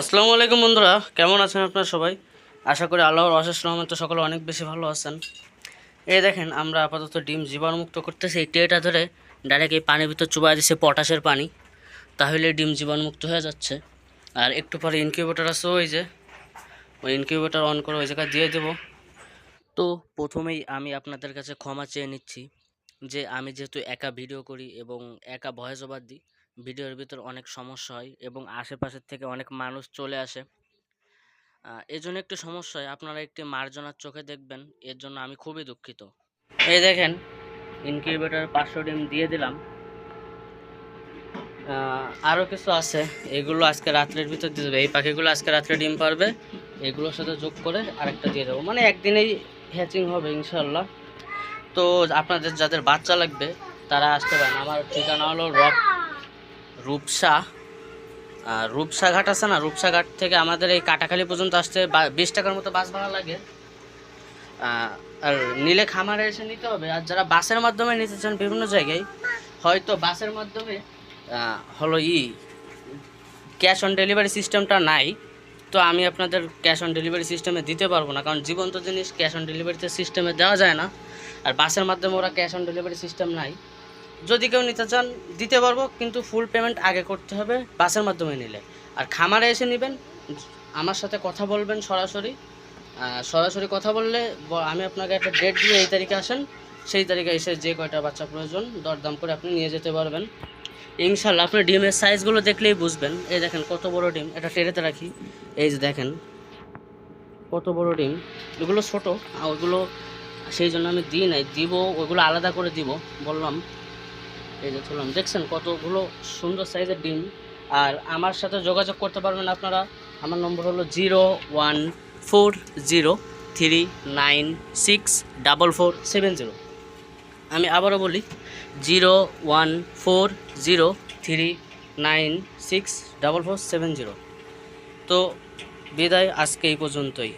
আসসালামু আলাইকুম বন্ধুরা, কেমন আছেন আপনারা সবাই? আশা করি আল্লাহর অশেষ রহমতে সকলে অনেক বেশি ভালো আছেন। এই দেখেন, আমরা আপাতত ডিম জীবাণুমুক্ত করতেছি, এই টেটা ধরে ডাইরেক্ট এই পানির ভিতর চুবাই দিচ্ছে পটাশের পানি। তাহলে ডিম জীবাণুমুক্ত হয়ে যাচ্ছে। আর একটু পরে ইনকিউবেটার আছে ওই যে, ওই ইনকিউবেটার অন করে ওই জায়গায় দিয়ে দেবো। তো প্রথমেই আমি আপনাদের কাছে ক্ষমা চেয়ে নিচ্ছি যে আমি যেহেতু একা ভিডিও করি এবং একা ভয়েস ওভার দিই ভিডিওর ভিতর অনেক সমস্যা হয় এবং আশেপাশের থেকে অনেক মানুষ চলে আসে। আহ, এর জন্য একটু সমস্যা হয়। আপনারা একটি মার্জনার চোখে দেখবেন এর জন্য আমি খুবই দুঃখিত। এই দেখেন ইনকিউবেটর পাঁচশো ডিম দিয়ে দিলাম। আরও কিছু আছে এগুলো আজকে রাত্রের ভিতর দিয়ে দেবে। এই পাখিগুলো আজকে রাত্রে ডিম পারবে এগুলোর সাথে যোগ করে আরেকটা দিয়ে দেবো। মানে একদিনেই হ্যাচিং হবে ইনশাল্লাহ তো আপনাদের যাদের বাচ্চা লাগবে তারা আসতে পারেন। আমার ঠিকানা হলো রক রূপসা। রূপসা ঘাট আছে না? রূপসা ঘাট থেকে আমাদের এই কাটাখালি পর্যন্ত আসতে বিশ টাকার মতো বাস ভাড়া লাগে। আর নিলে খামারে এসে নিতে হবে। আর যারা বাসের মাধ্যমে নিতে চান বিভিন্ন জায়গায়, হয়তো বাসের মাধ্যমে হলো ই, ক্যাশ অন ডেলিভারি সিস্টেমটা নাই। তো আমি আপনাদের ক্যাশ অন ডেলিভারি সিস্টেমে দিতে পারব না, কারণ জীবন্ত জিনিস ক্যাশ অন ডেলিভারিতে সিস্টেমে দেওয়া যায় না। আর বাসের মাধ্যমে ওরা ক্যাশ অন ডেলিভারি সিস্টেম নাই। যদি কেউ নিতে চান, দিতে পারব, কিন্তু ফুল পেমেন্ট আগে করতে হবে বাসের মাধ্যমে নিলে। আর খামারে এসে নেবেন, আমার সাথে কথা বলবেন সরাসরি। সরাসরি কথা বললে আমি আপনাকে একটা ডেট দিয়ে এই তারিখে আসেন, সেই তারিখে এসে যে কয়টা বাচ্চা প্রয়োজন, দরদাম করে আপনি নিয়ে যেতে পারবেন। ইনশাল্লাহ আপনি ডিমের সাইজগুলো দেখলেই বুঝবেন। এই দেখেন, কত বড় ডিম, এটা টেরেতে রাখি। এই যে দেখেন, কত বড় ডিম। এগুলো ছোটো ওগুলো সেই জন্য আমি দিই নাই, দিব, ওগুলো আলাদা করে দিব, বললাম। এই যে তুললাম দেখছেন কতগুলো সুন্দর সাইজের ডিম। আর আমার সাথে যোগাযোগ করতে পারবেন আপনারা। আমার নম্বর হলো zero one four zero three nine six double four seven zero আমি আবারও বলি zero one four zero three nine six double four seven zero তো বিদায়, আজকে এই পর্যন্তই।